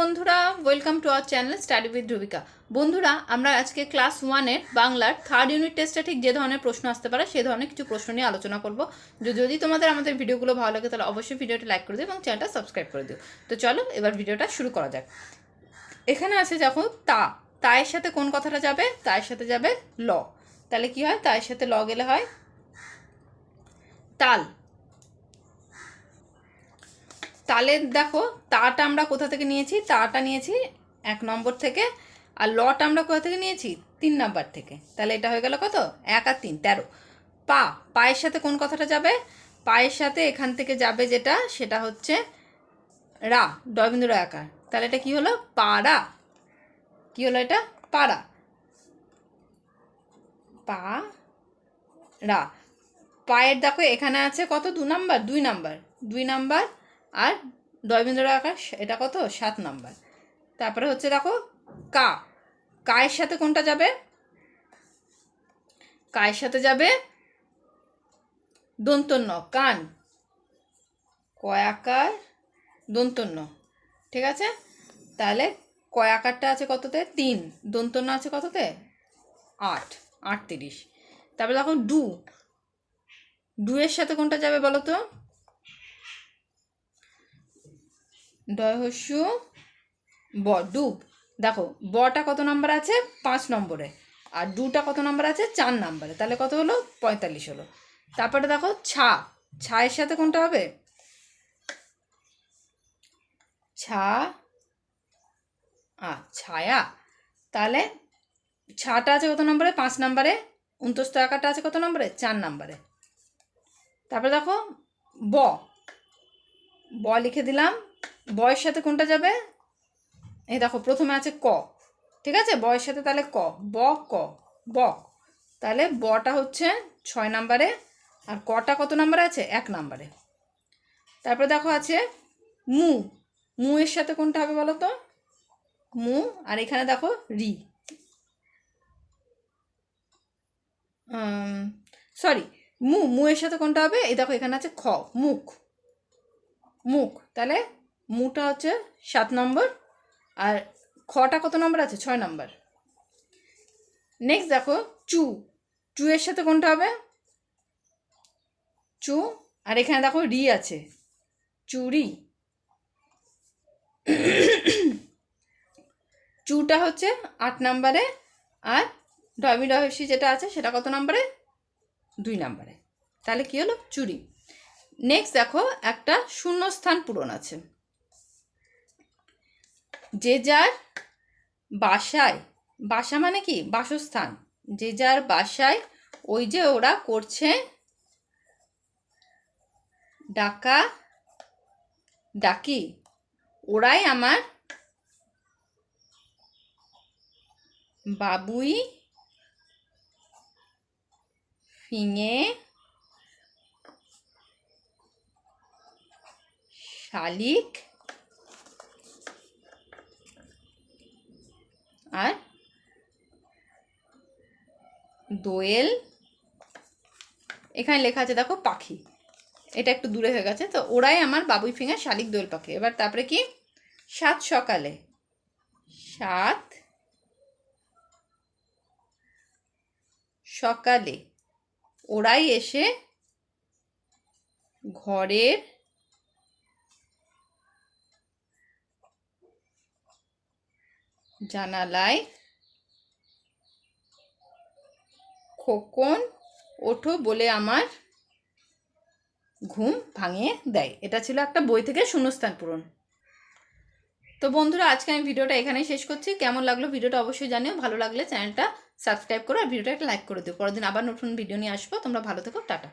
বন্ধুরা welcome to our channel study with Rubika বন্ধুরা, আমরা আজকে ক্লাস ওয়ানের বাংলার থার্ড ইউনিট টেস্টে ঠিক যে ধরনের প্রশ্ন আসতে পারে, সে ধরনের কিছু প্রশ্ন নিয়ে আলোচনা করব। যদি তোমাদের আমাদের ভিডিওগুলো ভালো লাগে, তাহলে অবশ্যই ভিডিওটা লাইক করে দিও এবং চ্যানেলটা সাবস্ক্রাইব করে দিও। তো চলো, এবার ভিডিওটা শুরু করা যাক। এখানে আছে যখন তা, তায়ের সাথে কোন কথাটা যাবে? তায়ের সাথে যাবে ল। তাহলে কি হয়? তায়ের সাথে ল গেলে হয় তাল। তালের দেখো, তাটা আমরা কোথা থেকে নিয়েছি? তাটা নিয়েছি এক নম্বর থেকে। আর লট আমরা কোথা থেকে নিয়েছি? তিন নম্বর থেকে। তাহলে এটা হয়ে গেল কত? এক আর তিন, তেরো। পা, পায়ের সাথে কোন কথাটা যাবে? পায়ের সাথে এখান থেকে যাবে যেটা, সেটা হচ্ছে রা ডবিন্দু আকার। তাহলে এটা কি হলো? পাড়া। কি হলো এটা? পাড়া। পা, রা। পায়ের দেখো, এখানে আছে কত? দু নাম্বার, দুই নাম্বার। দুই নাম্বার আর দয়বিন্দুর আকাশ, এটা কত? সাত নাম্বার। তারপরে হচ্ছে দেখো, কা। কায়ের সাথে কোনটা যাবে? কায়ের সাথে যাবে দন্তন্য, কান। কয়াকার দন্তন্য। ঠিক আছে? তাহলে কয়াকারটা আছে কততে? তিন। দন্তন্য আছে কততে? আট। আটত্রিশ। তারপরে দেখো, ডু। ডুয়ের সাথে কোনটা যাবে বলো তো? ডয়হস্যু ব, ডুব। দেখো, বটা কত নম্বর আছে? পাঁচ নম্বরে। আর ডুটা কত নম্বর আছে? চার নম্বরে। তাহলে কত হলো? পঁয়তাল্লিশ হলো। তারপরে দেখো, ছা। ছায়ের সাথে কোনটা হবে? ছা। আ, ছায়া। তাহলে ছাটা আছে কত নম্বরে? পাঁচ নম্বরে। উনতস্ত আকারটা আছে কত নম্বরে? চার নম্বরে। তারপরে দেখো, ব। ব লিখে দিলাম। বয়ের সাথে কোনটা যাবে? এই দেখো, প্রথমে আছে ক। ঠিক আছে? বয়ের সাথে তাহলে ক। ব ক। ব। তাহলে বটা হচ্ছে ছয় নাম্বারে। আর কটা কত নাম্বারে আছে? এক নাম্বারে। তারপরে দেখো আছে মু। মু এর সাথে কোনটা হবে বলো তো? মু। আর এখানে দেখো রি। সরি মু। মু এর সাথে কোনটা হবে? এই দেখো এখানে আছে খ। মুখ। মুখ। তাহলে মুটা হচ্ছে সাত নম্বর আর খটা কত নম্বর আছে? ছয় নম্বর। নেক্সট দেখো, চু। চু এর সাথে কোনটা হবে? চু। আর এখানে দেখো রি আছে। চুরি। চুটা হচ্ছে আট নম্বরে আর ডমি রহস্যি যেটা আছে সেটা কত নম্বরে? দুই নম্বরে। তাহলে কি হলো? চুরি। নেক্সট দেখো, একটা শূন্যস্থান পূরণ আছে। যে যার বাসায়, বাসা মানে কি? বাসস্থান। যে যার বাসায়, ওই যে ওরা করছে ডাকা, ডাকি। ওরাই আমার বাবুই ফিঙে শালিক আর দোয়েল। এখানে লেখা আছে, দেখো, পাখি। এটা একটু দূরে হয়ে গেছে, তো ওরাই আমার বাবুই ফিঙে, শালিক দোয়েল পাখি। এবার তারপরে কি? সাত সকালে। সাত সকালে ওরাই এসে ঘরের জানালায় খোকন ওঠো বলে আমার ঘুম ভাঙিয়ে দেয়। এটা ছিল একটা বই থেকে শূন্যস্থান পূরণ। তো বন্ধুরা, আজকে আমি ভিডিওটা এখানেই শেষ করছি। কেমন লাগল ভিডিওটা অবশ্যই জানিও। ভালো লাগলে চ্যানেলটা সাবস্ক্রাইব করো আর ভিডিওটা একটা লাইক করে দিও। পরের দিন আবার নতুন ভিডিও নিয়ে আসব। তোমরা ভালো থেকো। টাটা।